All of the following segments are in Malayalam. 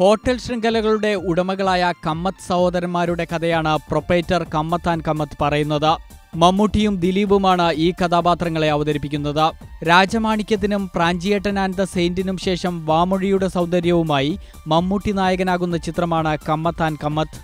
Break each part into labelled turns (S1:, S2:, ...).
S1: ഹോട്ടൽ ശൃംഖലകളുടെ ഉടമകളായ കമ്മത്ത് സഹോദരന്മാരുടെ കഥയാണ് പ്രൊപ്പേറ്റർ കമ്മത്താൻ കമ്മത്ത് പറയുന്നത്. മമ്മൂട്ടിയും ദിലീപുമാണ് ഈ കഥാപാത്രങ്ങളെ അവതരിപ്പിക്കുന്നത്. രാജമാണിക്യത്തിനും പ്രാഞ്ചിയേട്ടൻ ആൻഡ് ദ സെയിന്റിനും ശേഷം വാമൊഴിയുടെ സൗന്ദര്യവുമായി മമ്മൂട്ടി നായകനാകുന്ന ചിത്രമാണ് കമ്മത്താൻ കമ്മത്ത്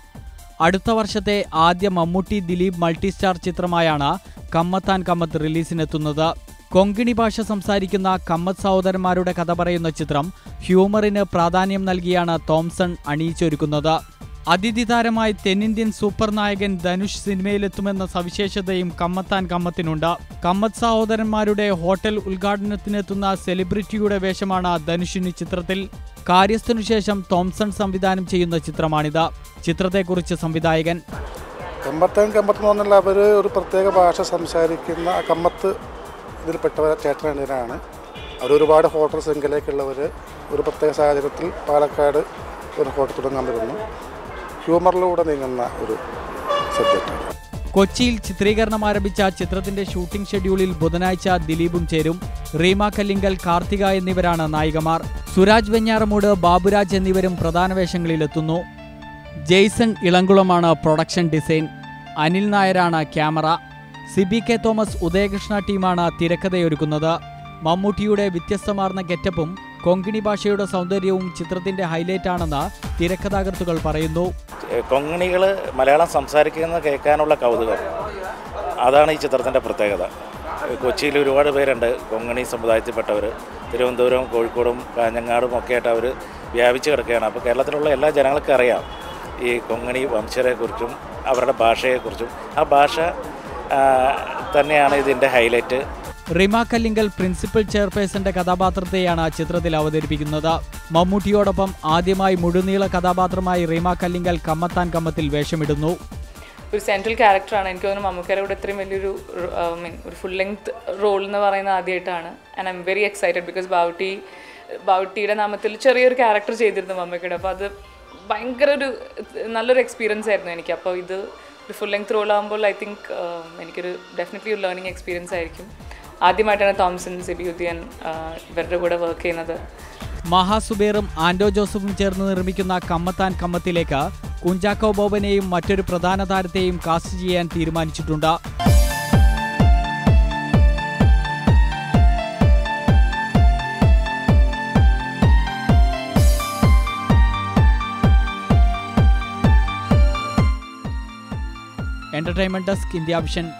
S1: അടുത്ത വർഷത്തെ ആദ്യ മമ്മൂട്ടി ദിലീപ് മൾട്ടിസ്റ്റാർ ചിത്രമായാണ് കമ്മത്താൻ കമ്മത്ത് റിലീസിനെത്തുന്നത്. കൊങ്കിണി ഭാഷ സംസാരിക്കുന്ന കമ്മത് സഹോദരന്മാരുടെ കഥ പറയുന്ന ചിത്രം ഹ്യൂമറിന് പ്രാധാന്യം നൽകിയാണ് തോംസൺ അണിയിച്ചൊരുക്കുന്നത്. അതിഥി താരമായി തെന്നിന്ത്യൻ സൂപ്പർ നായകൻ ധനുഷ് സിനിമയിലെത്തുമെന്ന സവിശേഷതയും കമ്മത്താൻ കമ്മത്തിനുണ്ട്. കമ്മത് സഹോദരന്മാരുടെ ഹോട്ടൽ ഉദ്ഘാടനത്തിനെത്തുന്ന സെലിബ്രിറ്റിയുടെ വേഷമാണ് ധനുഷിന് ചിത്രത്തിൽ. കാര്യസ്ഥനു ശേഷം തോംസൺ സംവിധാനം ചെയ്യുന്ന ചിത്രമാണിത്. ചിത്രത്തെക്കുറിച്ച് സംവിധായകൻ.
S2: കമ്പത്തൻ കമ്പത്ത് എന്ന് പറഞ്ഞാൽ അവർ ഒരു പ്രത്യേക ഭാഷ സംസാരിക്കുന്ന കമ്മത്ത് ഇതിൽപ്പെട്ടവർ ചേട്ടനാണ് അവർ ഒരുപാട് ഹോട്ടൽ ശൃംഖലയ്ക്കുള്ളവർ ഒരു പ്രത്യേക സാഹചര്യത്തിൽ പാലക്കാട് ഒരു ഹോട്ടൽ തുടങ്ങാൻ വരുന്നു. ഹ്യൂമറിലൂടെ നീങ്ങുന്ന ഒരു സബ്ജക്റ്റാണ്
S1: കൊച്ചിയിൽ ചിത്രീകരണം ആരംഭിച്ച ചിത്രത്തിന്റെ ഷൂട്ടിംഗ് ഷെഡ്യൂളിൽ ബുധനാഴ്ച ദിലീപും ചേരും. റീമ കല്ലിങ്കൽ കാർത്തിക എന്നിവരാണ് നായികമാർ. സുരാജ് വെഞ്ഞാറമൂട് ബാബുരാജ് എന്നിവരും പ്രധാന വേഷങ്ങളിലെത്തുന്നു ജെയ്സൺ ഇളങ്കുളമാണ് പ്രൊഡക്ഷൻ ഡിസൈൻ. അനിൽ നായരാണ് camera. Siby K Thomas Udayakrishna ടീമാണ് തിരക്കഥയൊരുക്കുന്നത്. മമ്മൂട്ടിയുടെ വ്യത്യസ്തമാർന്ന ഗെറ്റപ്പും കൊങ്കിണി ഭാഷയുടെ സൗന്ദര്യവും ചിത്രത്തിന്റെ ഹൈലൈറ്റ് ആണെന്ന് തിരക്കഥാകൃത്തുകൾ പറയുന്നു
S3: കൊങ്ങണികൾ മലയാളം സംസാരിക്കുന്നത് കേൾക്കാനുള്ള കൗതുകം. അതാണ് ഈ ചിത്രത്തിന്റെ പ്രത്യേകത. കൊച്ചിയിൽ ഒരുപാട് പേരുണ്ട് കൊങ്ങിണി സമുദായത്തിൽപ്പെട്ടവർ തിരുവനന്തപുരം കോഴിക്കോടും കാഞ്ഞങ്ങാടും ഒക്കെ ആയിട്ട് അവർ വ്യാപിച്ച് കിടക്കുകയാണ്. അപ്പോൾ കേരളത്തിലുള്ള എല്ലാ ജനങ്ങൾക്കും അറിയാം ഈ കൊങ്ങിണി വംശരെക്കുറിച്ചും അവരുടെ ഭാഷയെക്കുറിച്ചും. ആ ഭാഷ തന്നെയാണ് ഇതിന്റെ ഹൈലൈറ്റ്.
S1: റിമ കല്ലിങ്കൽ പ്രിൻസിപ്പൽ ചെയർപേഴ്സന്റെ കഥാപാത്രത്തെയാണ് ആ ചിത്രത്തിൽ അവതരിപ്പിക്കുന്നത്. മമ്മൂട്ടിയോടൊപ്പം ആദ്യമായി മുഴുനീള കഥാപാത്രമായി റിമ കല്ലിങ്കൽ കമ്മത്താൻ കമ്മത്തിൽ വേഷമിടുന്നു.
S4: ഒരു സെൻട്രൽ ക്യാരക്ടറാണ് എനിക്ക് തോന്നുന്നു മമ്മൂക്കയുടെ കൂടെ ഇത്രയും വലിയൊരു മീൻ ഒരു ഫുൾ ലെങ്ത് റോൾ എന്ന് പറയുന്നത് ആദ്യമായിട്ടാണ്. And I'm very excited because Bavootty ബാവുട്ടിയുടെ നാമത്തിൽ ചെറിയൊരു ക്യാരക്ടർ ചെയ്തിരുന്നു മമ്മൂക്കയുടെ. അപ്പോൾ അത് ഭയങ്കര ഒരു നല്ലൊരു എക്സ്പീരിയൻസ് ആയിരുന്നു എനിക്ക്. അപ്പോൾ ഇത് ഒരു ഫുൾ ലെങ്ത് റോൾ ആകുമ്പോൾ ഐ തിങ്ക് എനിക്കൊരു ഡെഫിനറ്റ്ലി ഒരു ലേണിംഗ് എക്സ്പീരിയൻസ് ആയിരിക്കും. ആദ്യമായിട്ടാണ് തോംസൺ സിബിയുദ്ദീൻ ഇവരുടെ കൂടെ വർക്ക് ചെയ്യുന്നത്.
S1: മഹാസുബേറും ആൻഡോ ജോസഫും ചേർന്ന് നിർമ്മിക്കുന്ന കമ്മത്താൻ കമ്മത്തിലേക്ക് കുഞ്ചാക്കോ ബോബനെയും മറ്റൊരു പ്രധാന താരത്തെയും കാസ്റ്റ് ചെയ്യാൻ തീരുമാനിച്ചിട്ടുണ്ട്. entertainment desk in the option